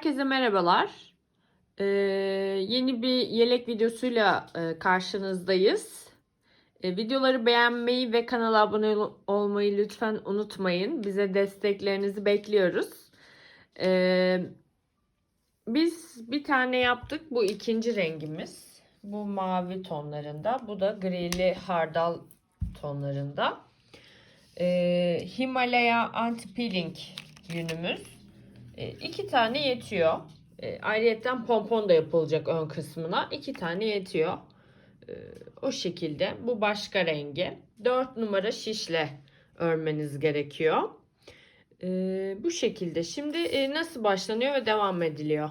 Herkese merhabalar. Ee, yeni bir yelek videosuyla e, karşınızdayız. E, videoları beğenmeyi ve kanala abone ol- olmayı lütfen unutmayın. Bize desteklerinizi bekliyoruz. Ee, biz bir tane yaptık. Bu ikinci rengimiz. Bu mavi tonlarında. Bu da grili hardal tonlarında. Ee, Himalaya Anti-Peeling yünümüz. E, iki tane yetiyor. E, pompon da yapılacak ön kısmına. iki tane yetiyor. E, o şekilde. Bu başka rengi. 4 numara şişle örmeniz gerekiyor. E, bu şekilde. Şimdi nasıl başlanıyor ve devam ediliyor?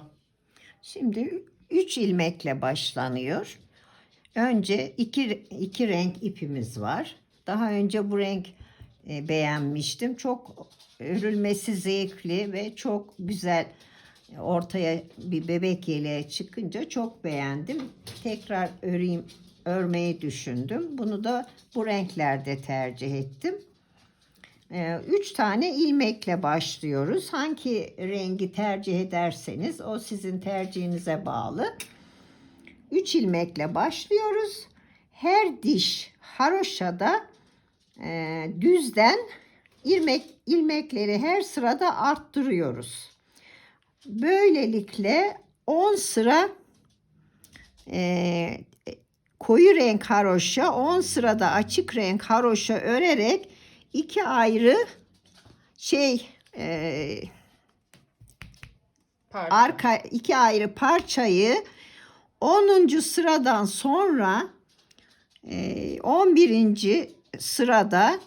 Şimdi 3 ilmekle başlanıyor. Önce iki, iki renk ipimiz var. Daha önce bu renk beğenmiştim. Çok örülmesi zevkli ve çok güzel ortaya bir bebek yeleği çıkınca çok beğendim. Tekrar öreyim, örmeyi düşündüm. Bunu da bu renklerde tercih ettim. Ee, Üç tane ilmekle başlıyoruz. Hangi rengi tercih ederseniz o sizin tercihinize bağlı. Üç ilmekle başlıyoruz. Her diş haroşada e, düzden ilmek ilmekleri her sırada arttırıyoruz. Böylelikle 10 sıra e, koyu renk haroşa, 10 sırada açık renk haroşa örerek iki ayrı şey e, Parça. arka iki ayrı parçayı 10. sıradan sonra e, 11. sırada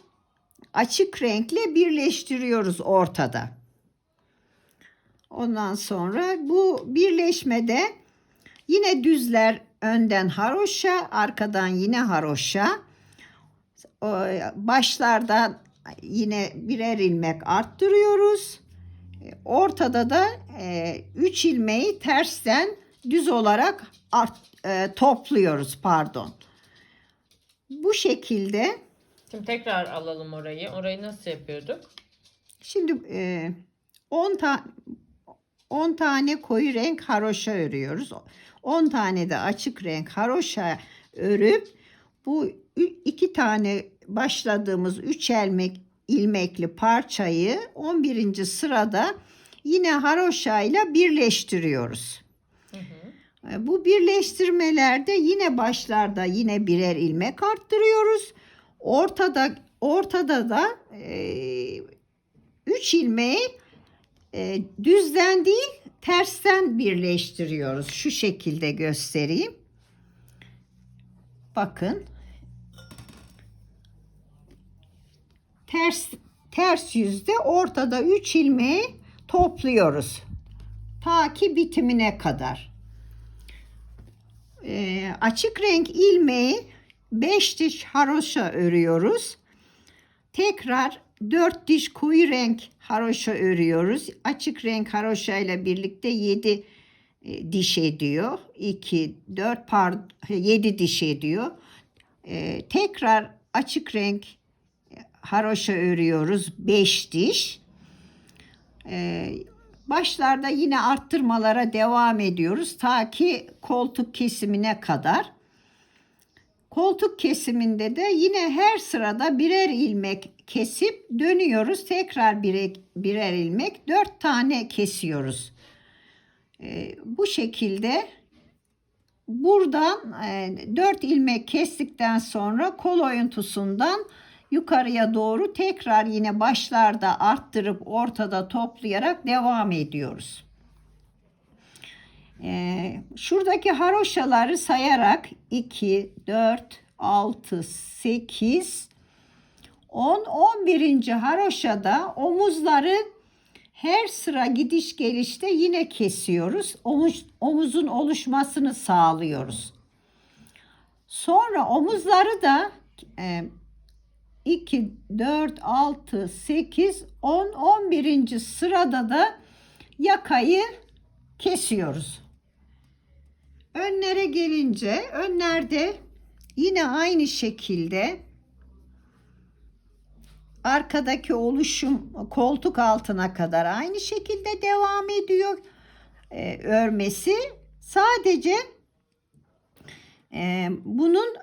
açık renkle birleştiriyoruz ortada. Ondan sonra bu birleşmede yine düzler önden haroşa, arkadan yine haroşa. Başlardan yine birer ilmek arttırıyoruz. Ortada da 3 ilmeği tersten düz olarak art, e, topluyoruz pardon. Bu şekilde Şimdi tekrar alalım orayı. Orayı nasıl yapıyorduk? Şimdi e, 10 ta 10 tane koyu renk haroşa örüyoruz. 10 tane de açık renk haroşa örüp bu iki tane başladığımız 3 ilmek ilmekli parçayı 11. sırada yine haroşa ile birleştiriyoruz. Hı hı. E, Bu birleştirmelerde yine başlarda yine birer ilmek arttırıyoruz. Ortada ortada da 3 ilmeği e, düzden değil tersten birleştiriyoruz. Şu şekilde göstereyim. Bakın. Ters ters yüzde ortada 3 ilmeği topluyoruz. Ta ki bitimine kadar. Ee, açık renk ilmeği 5 diş haroşa örüyoruz. Tekrar 4 diş koyu renk haroşa örüyoruz. Açık renk haroşa ile birlikte 7 diş ediyor. 2, 4 par 7 diş ediyor. Ee, tekrar açık renk haroşa örüyoruz. 5 diş. Başlarda yine arttırmalara devam ediyoruz. Ta ki koltuk kesimine kadar. Koltuk kesiminde de yine her sırada birer ilmek kesip dönüyoruz. Tekrar birer, ilmek dört tane kesiyoruz. Ee, bu şekilde buradan e, dört ilmek kestikten sonra kol oyuntusundan yukarıya doğru tekrar yine başlarda arttırıp ortada toplayarak devam ediyoruz. Ee, şuradaki haroşaları sayarak 2, 4, 6, 8, 10, 11. haroşada omuzları her sıra gidiş gelişte yine kesiyoruz. Omuz, omuzun oluşmasını sağlıyoruz. Sonra omuzları da e, 2, 4, 6, 8, 10, 11. sırada da yakayı kesiyoruz. Önlere gelince önlerde yine aynı şekilde arkadaki oluşum koltuk altına kadar aynı şekilde devam ediyor. e, örmesi. Sadece e, bunun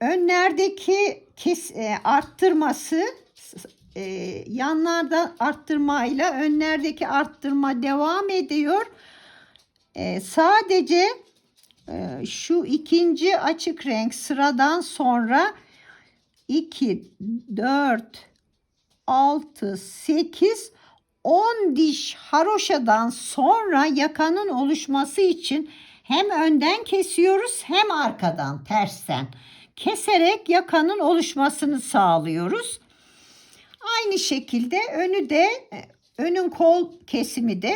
önlerdeki kes, e, arttırması e, yanlarda arttırmayla önlerdeki arttırma devam ediyor. E, sadece e, şu ikinci açık renk sıradan sonra 2, 4, 6, 8, 10 diş haroşadan sonra yakanın oluşması için hem önden kesiyoruz hem arkadan tersten keserek yakanın oluşmasını sağlıyoruz. Aynı şekilde önü de e, önün kol kesimi de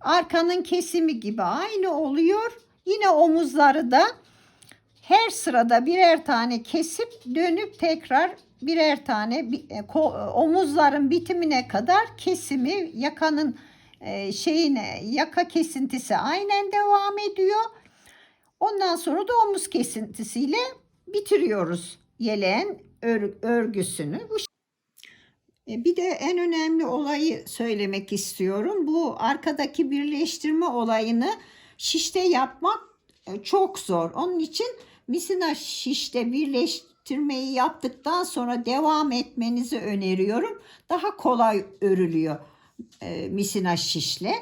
arkanın kesimi gibi aynı oluyor. Yine omuzları da her sırada birer tane kesip dönüp tekrar birer tane e, omuzların bitimine kadar kesimi yakanın e, şeyine yaka kesintisi aynen devam ediyor. Ondan sonra da omuz kesintisiyle bitiriyoruz yeleğin ör- örgüsünü. Bu Bir de en önemli olayı söylemek istiyorum. Bu arkadaki birleştirme olayını şişte yapmak e, çok zor. Onun için misina şişte birleştirmeyi yaptıktan sonra devam etmenizi öneriyorum. Daha kolay örülüyor e, misina şişle.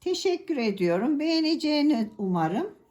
Teşekkür ediyorum. Beğeneceğini umarım.